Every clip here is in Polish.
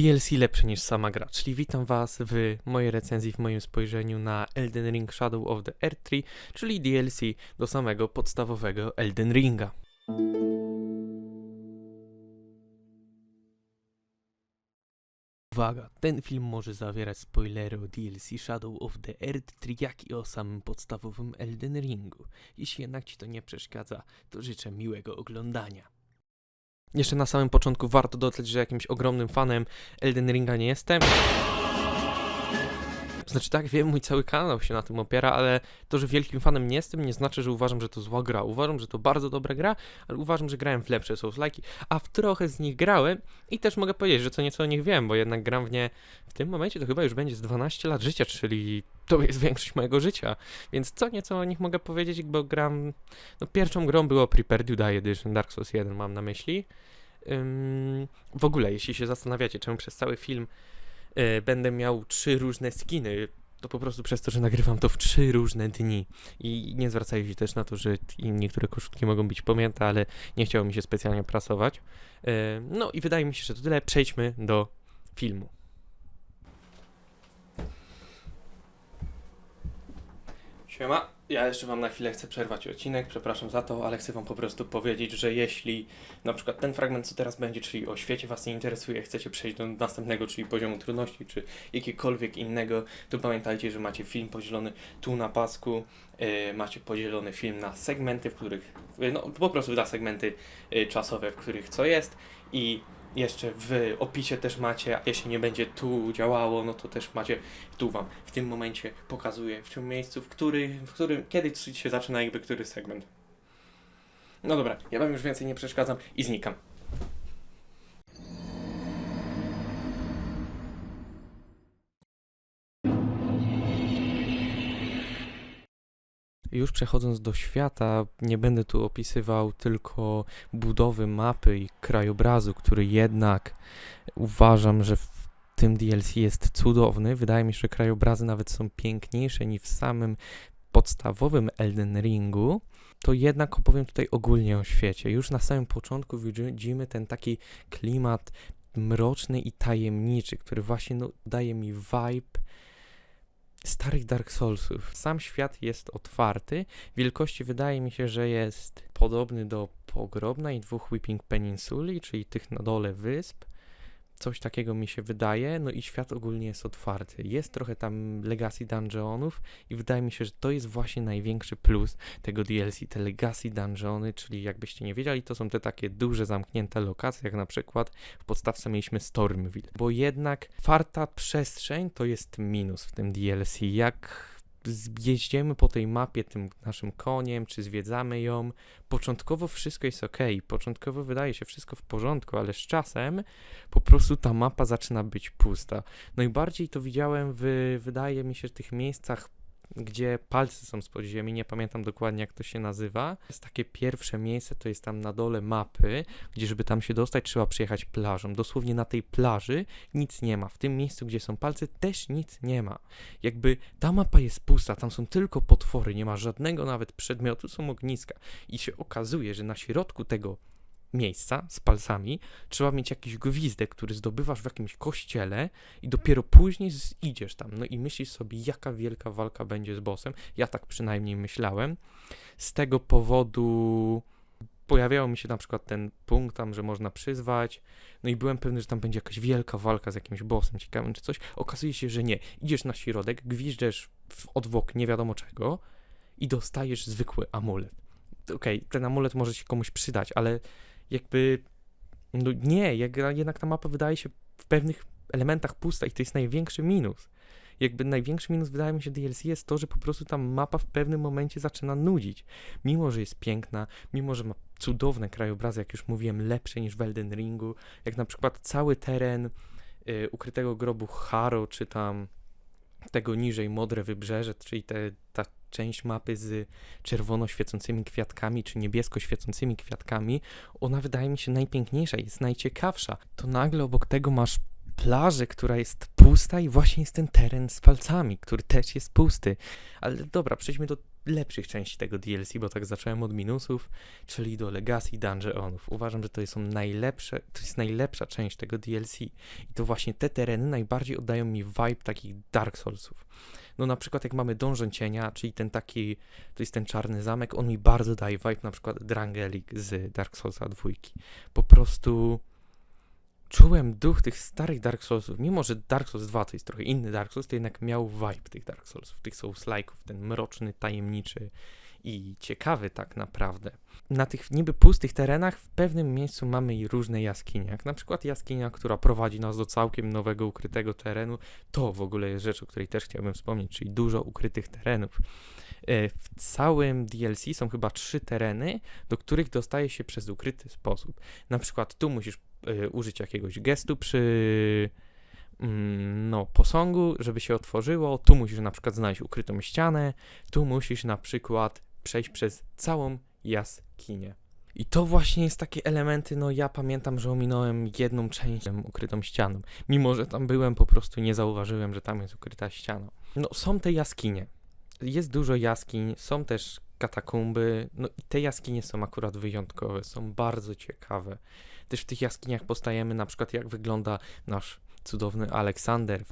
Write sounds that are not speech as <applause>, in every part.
DLC lepsze niż sama gra, czyli witam Was w mojej recenzji, w moim spojrzeniu na Elden Ring Shadow of the Earth Tree, czyli DLC do samego podstawowego Elden Ringa. Uwaga, ten film może zawierać spoilery o DLC Shadow of the Earth Tree, jak i o samym podstawowym Elden Ringu. Jeśli jednak Ci to nie przeszkadza, to życzę miłego oglądania. Jeszcze na samym początku warto dodać, że jakimś ogromnym fanem Elden Ringa nie jestem. Znaczy tak, wiem, mój cały kanał się na tym opiera, ale to, że wielkim fanem nie jestem, nie znaczy, że uważam, że to zła gra. Uważam, że to bardzo dobra gra, ale uważam, że grałem w lepsze Souls-like, a w trochę z nich grałem i też mogę powiedzieć, że co nieco o nich wiem, bo jednak gram w nie w tym momencie to chyba już będzie z 12 lat życia, czyli to jest <laughs> większość mojego życia, więc co nieco o nich mogę powiedzieć, bo gram, no pierwszą grą było Prepared Die Edition, Dark Souls 1 mam na myśli. Ym, w ogóle, jeśli się zastanawiacie, czemu przez cały film będę miał trzy różne skiny, to po prostu przez to, że nagrywam to w trzy różne dni. I nie zwracajcie też na to, że niektóre koszulki mogą być pamięta, ale nie chciało mi się specjalnie prasować. Y, no i wydaje mi się, że to tyle. Przejdźmy do filmu. Siema, ja jeszcze wam na chwilę chcę przerwać odcinek, przepraszam za to, ale chcę wam po prostu powiedzieć, że jeśli na przykład ten fragment, co teraz będzie, czyli o świecie was nie interesuje, chcecie przejść do następnego, czyli poziomu trudności, czy jakiegokolwiek innego, to pamiętajcie, że macie film podzielony tu na pasku, yy, macie podzielony film na segmenty, w których, yy, no po prostu na segmenty yy, czasowe, w których co jest. I jeszcze w opisie też macie, a jeśli nie będzie tu działało, no to też macie tu wam w tym momencie pokazuję, w tym miejscu, w, który, w którym, kiedy się zaczyna jakby który segment. No dobra, ja wam już więcej nie przeszkadzam i znikam. Już przechodząc do świata, nie będę tu opisywał tylko budowy mapy i krajobrazu, który jednak uważam, że w tym DLC jest cudowny. Wydaje mi się, że krajobrazy nawet są piękniejsze niż w samym podstawowym Elden Ringu. To jednak opowiem tutaj ogólnie o świecie. Już na samym początku widzimy ten taki klimat mroczny i tajemniczy, który właśnie no, daje mi vibe starych Dark Soulsów. Sam świat jest otwarty. Wielkości wydaje mi się, że jest podobny do Pogrobna i dwóch Weeping Peninsuli, czyli tych na dole wysp. Coś takiego mi się wydaje, no i świat ogólnie jest otwarty. Jest trochę tam Legacy Dungeonów i wydaje mi się, że to jest właśnie największy plus tego DLC, te Legacy Dungeony, czyli jakbyście nie wiedzieli, to są te takie duże, zamknięte lokacje, jak na przykład w podstawce mieliśmy Stormville, bo jednak farta przestrzeń to jest minus w tym DLC. Jak jeździmy po tej mapie tym naszym koniem, czy zwiedzamy ją. Początkowo wszystko jest ok, początkowo wydaje się wszystko w porządku, ale z czasem po prostu ta mapa zaczyna być pusta. Najbardziej to widziałem w, wydaje mi się, tych miejscach gdzie palce są z podziemi, nie pamiętam dokładnie jak to się nazywa. Jest takie pierwsze miejsce, to jest tam na dole mapy, gdzie żeby tam się dostać trzeba przyjechać plażą. Dosłownie na tej plaży nic nie ma. W tym miejscu, gdzie są palce też nic nie ma. Jakby ta mapa jest pusta, tam są tylko potwory, nie ma żadnego nawet przedmiotu, są ogniska. I się okazuje, że na środku tego miejsca z palcami, trzeba mieć jakiś gwizdek, który zdobywasz w jakimś kościele i dopiero później idziesz tam. No i myślisz sobie, jaka wielka walka będzie z bossem. Ja tak przynajmniej myślałem. Z tego powodu pojawiał mi się na przykład ten punkt tam, że można przyzwać, no i byłem pewny, że tam będzie jakaś wielka walka z jakimś bossem ciekawym czy coś. Okazuje się, że nie. Idziesz na środek, gwiżdżesz w odwok nie wiadomo czego i dostajesz zwykły amulet. Okej, okay, ten amulet może się komuś przydać, ale jakby no nie, jak, jednak ta mapa wydaje się w pewnych elementach pusta i to jest największy minus. Jakby największy minus wydaje mi się DLC jest to, że po prostu ta mapa w pewnym momencie zaczyna nudzić. Mimo, że jest piękna, mimo, że ma cudowne krajobrazy, jak już mówiłem, lepsze niż w Elden Ringu, jak na przykład cały teren y, ukrytego grobu Haro, czy tam tego niżej Modre Wybrzeże, czyli te, ta część mapy z czerwono świecącymi kwiatkami, czy niebiesko świecącymi kwiatkami, ona wydaje mi się najpiękniejsza, jest najciekawsza. To nagle obok tego masz plażę, która jest pusta i właśnie jest ten teren z palcami, który też jest pusty. Ale dobra, przejdźmy do lepszych części tego DLC, bo tak zacząłem od minusów, czyli do Legacy Dungeonów. Uważam, że to są najlepsze, to jest najlepsza część tego DLC. I to właśnie te tereny najbardziej oddają mi vibe takich Dark Soulsów. No na przykład jak mamy Dążę Cienia, czyli ten taki, to jest ten czarny zamek, on mi bardzo daje vibe na przykład Drangelik z Dark Soulsa dwójki. Po prostu czułem duch tych starych Dark Soulsów, mimo że Dark Souls 2 to jest trochę inny Dark Souls, to jednak miał vibe tych Dark Soulsów, tych Souls-like'ów, ten mroczny, tajemniczy i ciekawy tak naprawdę. Na tych niby pustych terenach w pewnym miejscu mamy i różne jaskinie, jak na przykład jaskinia, która prowadzi nas do całkiem nowego, ukrytego terenu. To w ogóle jest rzecz, o której też chciałbym wspomnieć, czyli dużo ukrytych terenów. E, W całym DLC są chyba trzy tereny, do których dostaje się przez ukryty sposób. Na przykład tu musisz użyć jakiegoś gestu przy mm, no, posągu, żeby się otworzyło. Tu musisz na przykład znaleźć ukrytą ścianę. Tu musisz na przykład przejść przez całą jaskinię. I to właśnie jest takie elementy, no ja pamiętam, że ominąłem jedną część ukrytą ścianą. Mimo, że tam byłem, po prostu nie zauważyłem, że tam jest ukryta ściana. No są te jaskinie. Jest dużo jaskiń, są też katakumby, no i te jaskinie są akurat wyjątkowe, są bardzo ciekawe. Też w tych jaskiniach postajemy na przykład jak wygląda nasz cudowny Aleksander.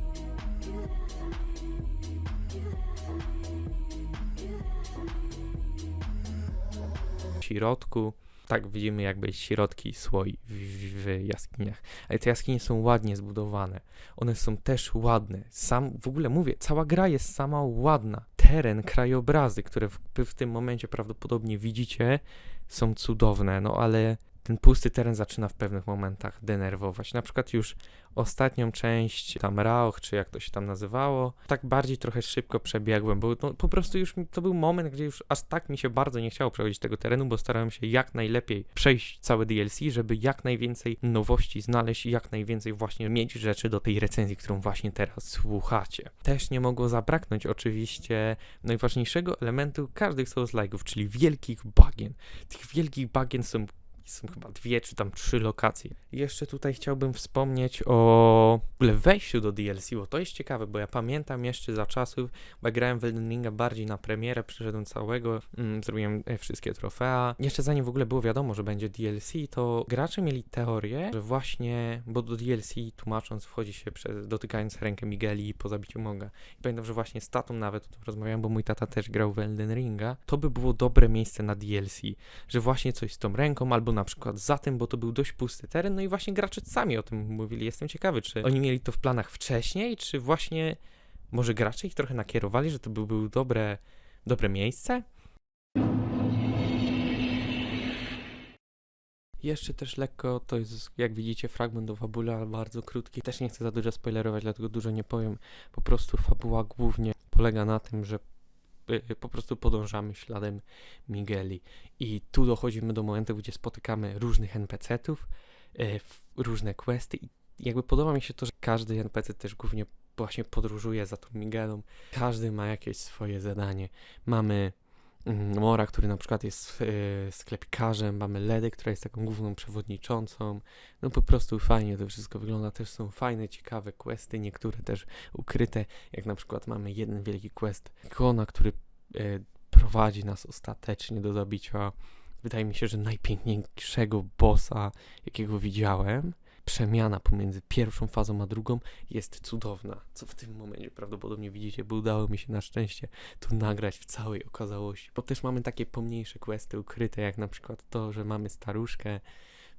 W środku, tak widzimy jakby środki słoi w, w, w jaskiniach. Ale te jaskinie są ładnie zbudowane. One są też ładne. Sam, w ogóle mówię, cała gra jest sama ładna. Teren, krajobrazy, które w, w tym momencie prawdopodobnie widzicie, są cudowne, no ale ten pusty teren zaczyna w pewnych momentach denerwować. Na przykład już ostatnią część, tam Raoch, czy jak to się tam nazywało, tak bardziej trochę szybko przebiegłem, bo no, po prostu już to był moment, gdzie już aż tak mi się bardzo nie chciało przechodzić tego terenu, bo starałem się jak najlepiej przejść całe DLC, żeby jak najwięcej nowości znaleźć i jak najwięcej właśnie mieć rzeczy do tej recenzji, którą właśnie teraz słuchacie. Też nie mogło zabraknąć oczywiście najważniejszego elementu każdych Souls-like'ów, czyli wielkich bagien. Tych wielkich bagien są są chyba dwie czy tam trzy lokacje. Jeszcze tutaj chciałbym wspomnieć o wejściu do DLC, bo to jest ciekawe, bo ja pamiętam jeszcze za czasów, bo ja grałem w Elden Ringa bardziej na premierę, przyszedłem całego, mm, zrobiłem e, wszystkie trofea. Jeszcze zanim w ogóle było wiadomo, że będzie DLC, to gracze mieli teorię, że właśnie, bo do DLC tłumacząc wchodzi się przez, dotykając rękę Migeli po zabiciu Moga. I pamiętam, że właśnie z tatą nawet o tym rozmawiałem, bo mój tata też grał w Elden Ringa. To by było dobre miejsce na DLC, że właśnie coś z tą ręką, albo na przykład za tym, bo to był dość pusty teren, no i właśnie gracze sami o tym mówili. Jestem ciekawy, czy oni mieli to w planach wcześniej, czy właśnie może gracze ich trochę nakierowali, że to by było dobre, dobre miejsce? Jeszcze też lekko, to jest jak widzicie fragment do fabuły, ale bardzo krótki. Też nie chcę za dużo spoilerować, dlatego dużo nie powiem. Po prostu fabuła głównie polega na tym, że po prostu podążamy śladem Migeli. I tu dochodzimy do momentu, gdzie spotykamy różnych NPC-ów, y, różne questy i jakby podoba mi się to, że każdy NPC też głównie właśnie podróżuje za tą Migelą. Każdy ma jakieś swoje zadanie. Mamy Mora, który na przykład jest y, sklepikarzem, mamy Ledę, która jest taką główną przewodniczącą. No po prostu fajnie to wszystko wygląda. Też są fajne, ciekawe questy, niektóre też ukryte, jak na przykład mamy jeden wielki quest Ikona, który y, prowadzi nas ostatecznie do zabicia, wydaje mi się, że najpiękniejszego bossa, jakiego widziałem. Przemiana pomiędzy pierwszą fazą a drugą jest cudowna, co w tym momencie prawdopodobnie widzicie, bo udało mi się na szczęście tu nagrać w całej okazałości. Bo też mamy takie pomniejsze questy ukryte, jak na przykład to, że mamy staruszkę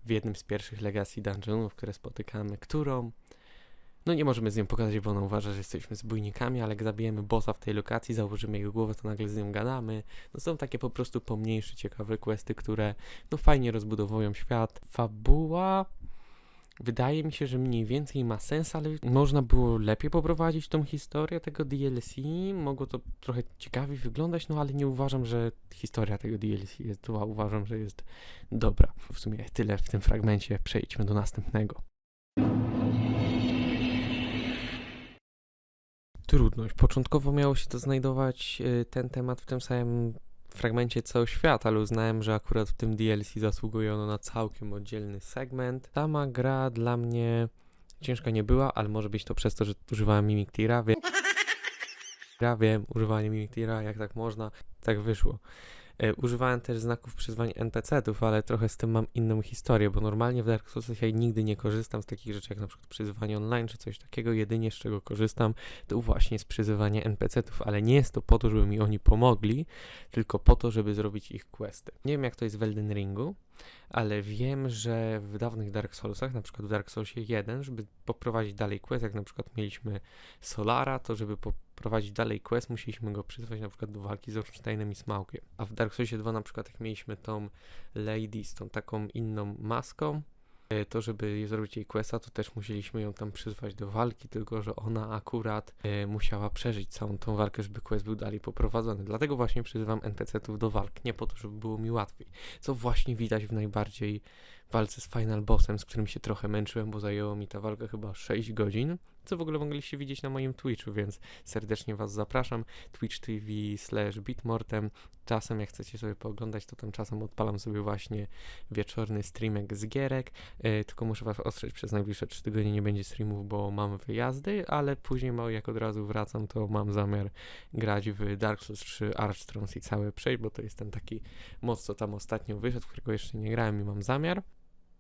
w jednym z pierwszych Legacy Dungeonów, które spotykamy, którą no nie możemy z nią pokazać, bo ona uważa, że jesteśmy zbójnikami, ale jak zabijemy bossa w tej lokacji, założymy jego głowę, to nagle z nią gadamy. No są takie po prostu pomniejsze, ciekawe questy, które no fajnie rozbudowują świat. Fabuła wydaje mi się, że mniej więcej ma sens, ale można było lepiej poprowadzić tą historię tego DLC. Mogło to trochę ciekawiej wyglądać, no ale nie uważam, że historia tego DLC jest zła. Uważam, że jest dobra. W sumie tyle w tym fragmencie. Przejdźmy do następnego. Trudność. Początkowo miało się to znajdować y, ten temat w tym samym fragmencie cały świat, ale uznałem, że akurat w tym DLC zasługuje ono na całkiem oddzielny segment. Sama gra dla mnie ciężka nie była, ale może być to przez to, że używałem Mimic Tira, więc <laughs> Ja wiem, używanie Mimiktira, jak tak można, tak wyszło. E, używałem też znaków przyzwań NPC-ów, ale trochę z tym mam inną historię, bo normalnie w Dark Soulsach ja nigdy nie korzystam z takich rzeczy jak na przykład online czy coś takiego. Jedynie z czego korzystam to właśnie z przyzywania NPC-ów, ale nie jest to po to, żeby mi oni pomogli, tylko po to, żeby zrobić ich questy. Nie wiem jak to jest w Elden Ringu, ale wiem, że w dawnych Dark Soulsach, na przykład w Dark Soulsie 1, żeby poprowadzić dalej quest, jak na przykład mieliśmy Solara, to żeby poprowadzić dalej quest, musieliśmy go przyzwać na przykład do walki z Ornsteinem i Smaugiem. A w Dark Soulsie 2 na przykład jak mieliśmy tą Lady z tą taką inną maską, e, to żeby zrobić jej questa, to też musieliśmy ją tam przyzwać do walki, tylko że ona akurat e, musiała przeżyć całą tą walkę, żeby quest był dalej poprowadzony. Dlatego właśnie przyzywam NPC-ów do walk, nie po to, żeby było mi łatwiej. Co właśnie widać w najbardziej walce z Final Bossem, z którym się trochę męczyłem, bo zajęło mi ta walka chyba 6 godzin, co w ogóle mogliście widzieć na moim Twitchu, więc serdecznie Was zapraszam. Twitch TV slash Bitmortem. Czasem jak chcecie sobie pooglądać, to tam czasem odpalam sobie właśnie wieczorny streamek z gierek, yy, tylko muszę Was ostrzec, przez najbliższe 3 tygodnie nie będzie streamów, bo mam wyjazdy, ale później jak od razu wracam, to mam zamiar grać w Dark Souls 3 Archtrons i całe przejść, bo to jest ten taki moc, co tam ostatnio wyszedł, którego jeszcze nie grałem i mam zamiar.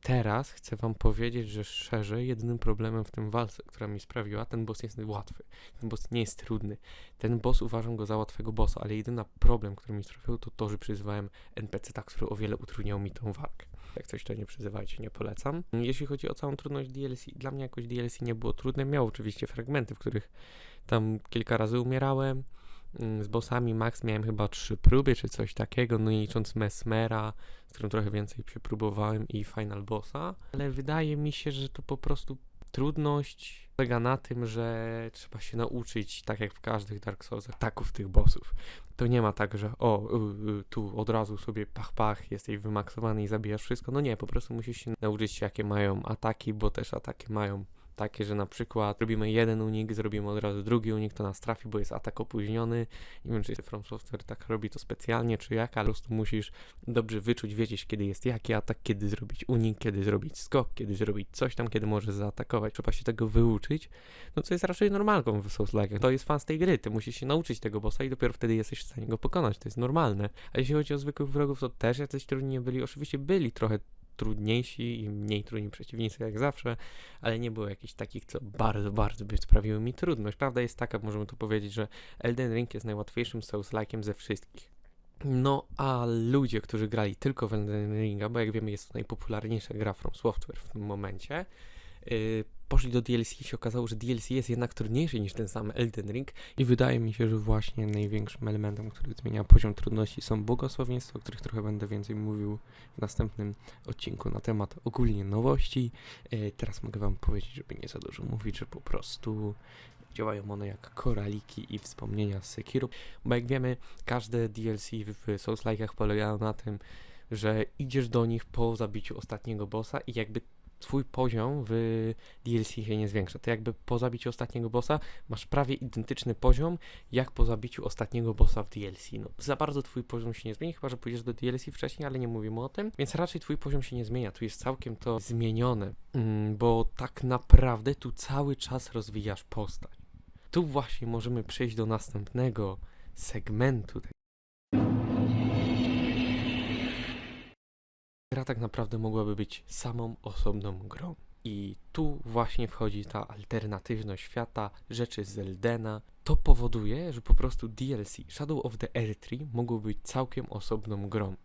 Teraz chcę wam powiedzieć, że szczerze, jedynym problemem w tym walce, która mi sprawiła, ten boss jest łatwy. Ten boss nie jest trudny. Ten boss uważam go za łatwego bossa, ale jedyny problem, który mi sprawił, to to, że przyzywałem NPC-ta, który o wiele utrudniał mi tą walkę. Jak coś to nie przyzywajcie, nie polecam. Jeśli chodzi o całą trudność DLC, dla mnie jakoś DLC nie było trudne. Miał oczywiście fragmenty, w których tam kilka razy umierałem, z bossami max miałem chyba trzy próby czy coś takiego, no i licząc Mesmera, z którym trochę więcej przepróbowałem i Final Bossa, ale wydaje mi się, że to po prostu trudność polega na tym, że trzeba się nauczyć, tak jak w każdych Dark Soulsach, ataków tych bossów. To nie ma tak, że o, y, y, tu od razu sobie pach pach, jesteś wymaksowany i zabijasz wszystko. No nie, po prostu musisz się nauczyć jakie mają ataki, bo też ataki mają takie, że na przykład robimy jeden unik, zrobimy od razu drugi unik, to nas trafi, bo jest atak opóźniony. Nie wiem, czy From Software tak robi to specjalnie, czy jak, ale po prostu musisz dobrze wyczuć, wiedzieć, kiedy jest jaki atak, kiedy zrobić unik, kiedy zrobić skok, kiedy zrobić coś tam, kiedy możesz zaatakować. Trzeba się tego wyuczyć, no co jest raczej normalką w Souls Like. To jest fan z tej gry, ty musisz się nauczyć tego bossa i dopiero wtedy jesteś w stanie go pokonać, to jest normalne. A jeśli chodzi o zwykłych wrogów, to też jacyś trudni nie byli. Oczywiście byli trochę trudniejsi i mniej trudni przeciwnicy jak zawsze, ale nie było jakichś takich, co bardzo, bardzo by sprawiły mi trudność. Prawda jest taka, możemy tu powiedzieć, że Elden Ring jest najłatwiejszym Souls-like'iem ze wszystkich. No, a ludzie, którzy grali tylko w Elden Ringa, bo jak wiemy jest to najpopularniejsza gra From Software w tym momencie, poszli do DLC i się okazało, że DLC jest jednak trudniejszy niż ten sam Elden Ring i wydaje mi się, że właśnie największym elementem, który zmienia poziom trudności są błogosławieństwa, o których trochę będę więcej mówił w następnym odcinku na temat ogólnie nowości. E, teraz mogę wam powiedzieć, żeby nie za dużo mówić, że po prostu działają one jak koraliki i wspomnienia z Sekiro, bo jak wiemy, każde DLC w Souls-like'ach polegają na tym, że idziesz do nich po zabiciu ostatniego bossa i jakby twój poziom w DLC się nie zwiększa. To jakby po zabiciu ostatniego bossa masz prawie identyczny poziom jak po zabiciu ostatniego bossa w DLC. No, za bardzo twój poziom się nie zmieni, chyba że pójdziesz do DLC wcześniej, ale nie mówimy o tym, więc raczej twój poziom się nie zmienia. Tu jest całkiem to zmienione, mm, bo tak naprawdę tu cały czas rozwijasz postać. Tu właśnie możemy przejść do następnego segmentu gra tak naprawdę mogłaby być samą osobną grą. I tu właśnie wchodzi ta alternatywność świata, rzeczy z Eldena. To powoduje, że po prostu DLC Shadow of the Erdtree mogło być całkiem osobną grą.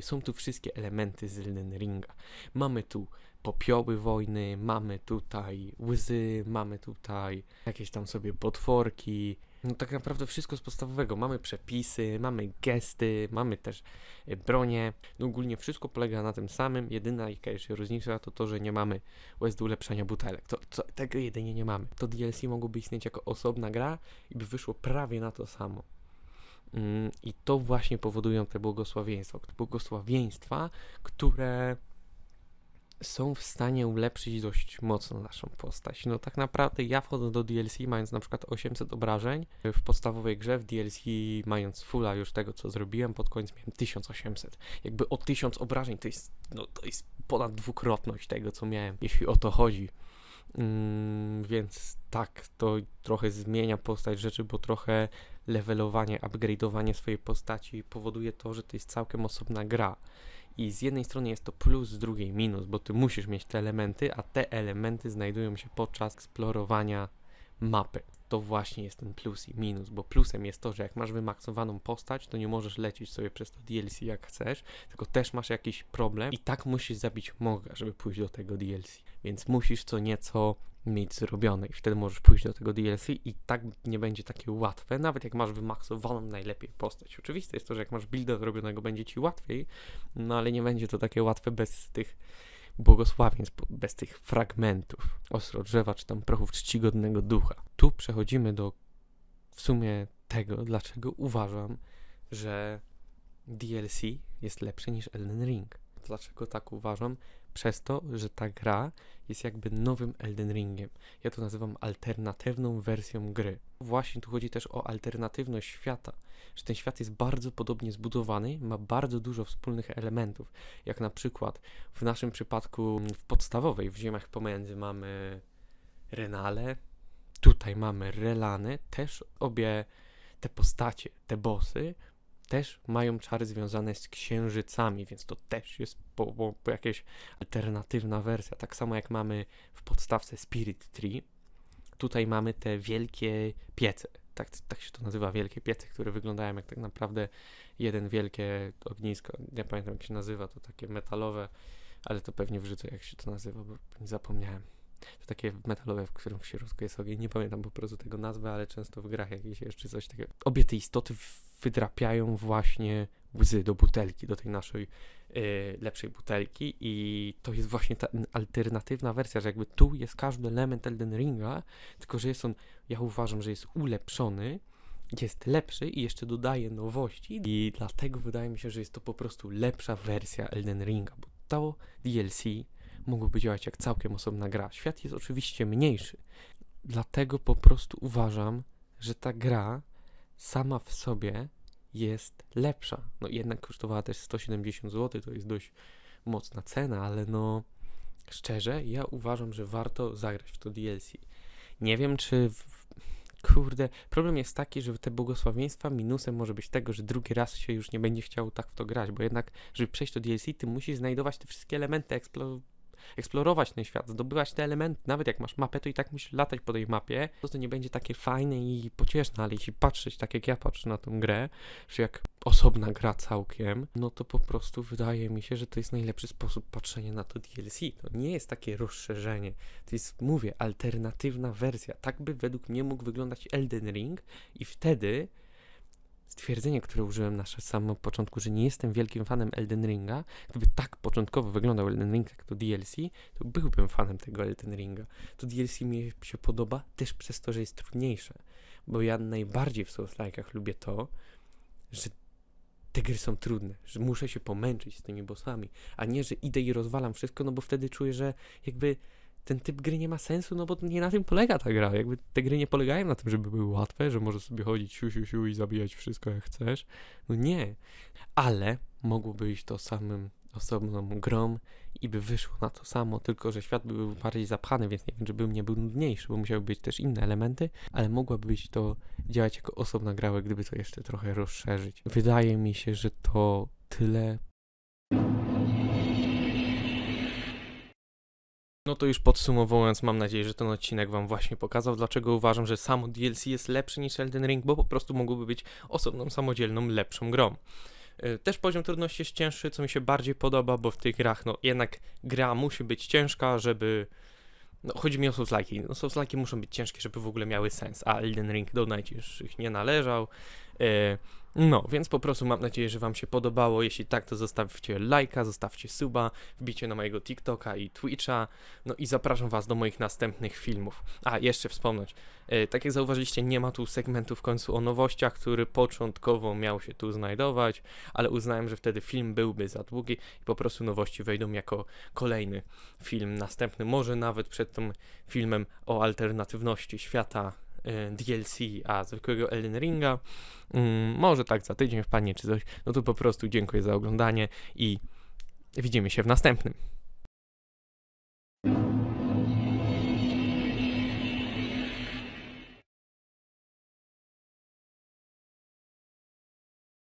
Są tu wszystkie elementy z Elden Ringa. Mamy tu popioły wojny, mamy tutaj łzy, mamy tutaj jakieś tam sobie potworki, no tak naprawdę wszystko z podstawowego. Mamy przepisy, mamy gesty, mamy też e, bronie. No ogólnie wszystko polega na tym samym. Jedyna jaka jeszcze różnica to to, że nie mamy do ulepszania butelek. To, to, tego jedynie nie mamy. To DLC mogłoby istnieć jako osobna gra i by wyszło prawie na to samo. Mm, I to właśnie powodują te błogosławieństwa. Błogosławieństwa, które są w stanie ulepszyć dość mocno naszą postać. No tak naprawdę ja wchodzę do DLC mając na przykład 800 obrażeń, w podstawowej grze w DLC mając fulla już tego co zrobiłem, pod koniec miałem 1800. Jakby o 1000 obrażeń to jest, no to jest ponad dwukrotność tego co miałem, jeśli o to chodzi. Mm, więc tak, to trochę zmienia postać rzeczy, bo trochę levelowanie, upgrade'owanie swojej postaci powoduje to, że to jest całkiem osobna gra. I z jednej strony jest to plus, z drugiej minus, bo ty musisz mieć te elementy, a te elementy znajdują się podczas eksplorowania mapy. To właśnie jest ten plus i minus, bo plusem jest to, że jak masz wymaksowaną postać, to nie możesz lecieć sobie przez to DLC jak chcesz, tylko też masz jakiś problem i tak musisz zabić Moga, żeby pójść do tego DLC. Więc musisz co nieco mieć zrobione i wtedy możesz pójść do tego DLC i tak nie będzie takie łatwe, nawet jak masz wymaksowaną najlepiej postać. Oczywiste jest to, że jak masz builda zrobionego, będzie ci łatwiej, no ale nie będzie to takie łatwe bez tych błogosławieństw, bez tych fragmentów ostro drzewa, czy tam prochów czcigodnego ducha. Tu przechodzimy do w sumie tego, dlaczego uważam, że DLC jest lepszy niż Elden Ring. Dlaczego tak uważam? Przez to, że ta gra jest jakby nowym Elden Ringiem. Ja to nazywam alternatywną wersją gry. Właśnie tu chodzi też o alternatywność świata, że ten świat jest bardzo podobnie zbudowany, ma bardzo dużo wspólnych elementów, jak na przykład w naszym przypadku w podstawowej, w ziemiach pomiędzy mamy Renale, tutaj mamy Relany, też obie te postacie, te bossy też mają czary związane z księżycami, więc to też jest po, po, po jakieś alternatywna wersja. Tak samo jak mamy w podstawce Spirit Tree, tutaj mamy te wielkie piece. Tak, tak się to nazywa, wielkie piece, które wyglądają jak tak naprawdę jeden wielkie ognisko. Nie pamiętam jak się nazywa, to takie metalowe, ale to pewnie wrzucę jak się to nazywa, bo zapomniałem. To takie metalowe, w którym w środku jest ogień. Nie pamiętam po prostu tego nazwy, ale często w grach jakieś jeszcze coś takiego. Obie te istoty wydrapiają właśnie łzy do butelki, do tej naszej y, lepszej butelki i to jest właśnie ta alternatywna wersja, że jakby tu jest każdy element Elden Ringa, tylko że jest on, ja uważam, że jest ulepszony, jest lepszy i jeszcze dodaje nowości i dlatego wydaje mi się, że jest to po prostu lepsza wersja Elden Ringa, bo to DLC mogłoby działać jak całkiem osobna gra. Świat jest oczywiście mniejszy, dlatego po prostu uważam, że ta gra sama w sobie jest lepsza. No jednak kosztowała też 170 zł, to jest dość mocna cena, ale no szczerze, ja uważam, że warto zagrać w to DLC. Nie wiem, czy w, kurde, problem jest taki, że te błogosławieństwa minusem może być tego, że drugi raz się już nie będzie chciał tak w to grać, bo jednak, żeby przejść to DLC, ty musisz znajdować te wszystkie elementy eksplo eksplorować ten świat, zdobywać te elementy. Nawet jak masz mapę, to i tak musisz latać po tej mapie. To, to nie będzie takie fajne i pocieszne, ale jeśli patrzeć tak jak ja patrzę na tę grę, że jak osobna gra całkiem, no to po prostu wydaje mi się, że to jest najlepszy sposób patrzenia na to DLC. To nie jest takie rozszerzenie. To jest, mówię, alternatywna wersja. Tak by według mnie mógł wyglądać Elden Ring i wtedy stwierdzenie, które użyłem na samym początku, że nie jestem wielkim fanem Elden Ringa, gdyby tak początkowo wyglądał Elden Ring jak to DLC, to byłbym fanem tego Elden Ringa. To DLC mi się podoba też przez to, że jest trudniejsze, bo ja najbardziej w souls lubię to, że te gry są trudne, że muszę się pomęczyć z tymi bossami, a nie, że idę i rozwalam wszystko, no bo wtedy czuję, że jakby ten typ gry nie ma sensu, no bo nie na tym polega ta gra. Jakby te gry nie polegają na tym, żeby były łatwe, że możesz sobie chodzić siu, siu, siu i zabijać wszystko jak chcesz. No nie. Ale mogłoby być to samym osobną grą i by wyszło na to samo, tylko że świat by był bardziej zapchany, więc nie wiem, czy bym nie był nudniejszy, bo musiały być też inne elementy, ale mogłaby być to działać jako osobna gra, gdyby to jeszcze trochę rozszerzyć. Wydaje mi się, że to tyle No to już podsumowując, mam nadzieję, że ten odcinek Wam właśnie pokazał, dlaczego uważam, że samo DLC jest lepszy niż Elden Ring, bo po prostu mogłoby być osobną, samodzielną, lepszą grą. Y, też poziom trudności jest cięższy, co mi się bardziej podoba, bo w tych grach, no jednak gra musi być ciężka, żeby... No, chodzi mi o Souls-like. No, Souls-like muszą być ciężkie, żeby w ogóle miały sens, a Elden Ring do najcięższych nie należał. Yy, no, więc po prostu mam nadzieję, że Wam się podobało. Jeśli tak, to zostawcie lajka, zostawcie suba, wbicie na mojego TikToka i Twitcha. No i zapraszam Was do moich następnych filmów. A, jeszcze wspomnieć, tak jak zauważyliście, nie ma tu segmentu w końcu o nowościach, który początkowo miał się tu znajdować, ale uznałem, że wtedy film byłby za długi i po prostu nowości wejdą jako kolejny film następny, może nawet przed tym filmem o alternatywności świata E, DLC, a zwykłego Elden Ringa. Mm, może tak za tydzień wpadnie czy coś. No to po prostu dziękuję za oglądanie i widzimy się w następnym.